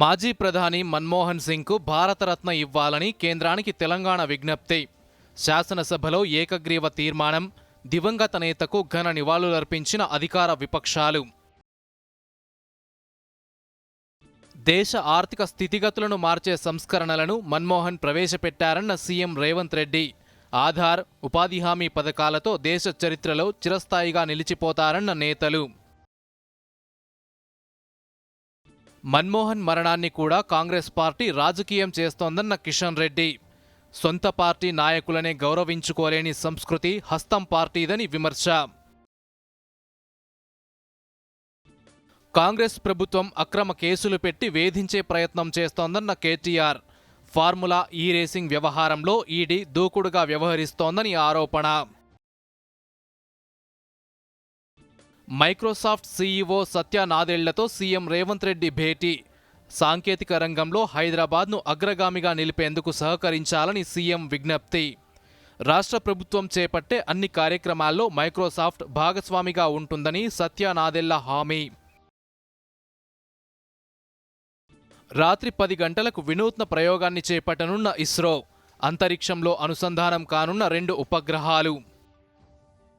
మాజీ ప్రధాని మన్మోహన్ సింగ్కు భారతరత్న ఇవ్వాలని కేంద్రానికి తెలంగాణ విజ్ఞప్తి. శాసనసభలో ఏకగ్రీవ తీర్మానం దివంగత నేతకు ఘన నివాళులర్పించిన అధికార విపక్షాలు. దేశ ఆర్థిక స్థితిగతులను మార్చే సంస్కరణలను మన్మోహన్ ప్రవేశపెట్టారన్న సీఎం రేవంత్ రెడ్డి. ఆధార్ ఉపాధి హామీ పథకాలతో దేశ చరిత్రలో చిరస్థాయిగా నిలిచిపోతారన్న నేతలు. మన్మోహన్ మరణాన్ని కూడా కాంగ్రెస్ పార్టీ రాజకీయం చేస్తోందన్న కిషన్ రెడ్డి. సొంత పార్టీ నాయకులనే గౌరవించుకోలేని సంస్కృతి హస్తం పార్టీదని విమర్శ. కాంగ్రెస్ ప్రభుత్వం అక్రమ కేసులు పెట్టి వేధించే ప్రయత్నం చేస్తోందన్న కేటీఆర్. ఫార్ములా ఈ రేసింగ్ వ్యవహారంలో ఈడీ దూకుడుగా వ్యవహరిస్తోందని ఆరోపణ. మైక్రోసాఫ్ట్ సీఈఓ సత్య నాదెళ్ళతో సీఎం రేవంత్ రెడ్డి భేటీ. సాంకేతిక రంగంలో హైదరాబాద్ను అగ్రగామిగా నిలిపేందుకు సహకరించాలని సీఎం విజ్ఞప్తి. రాష్ట్ర ప్రభుత్వం చేపట్టే అన్ని కార్యక్రమాల్లో మైక్రోసాఫ్ట్ భాగస్వామిగా ఉంటుందని సత్య నాదెళ్ళ హామీ. రాత్రి పది గంటలకు వినూత్న ప్రయోగాన్ని చేపట్టనున్న ఇస్రో. అంతరిక్షంలో అనుసంధానం కానున్న రెండు ఉపగ్రహాలు.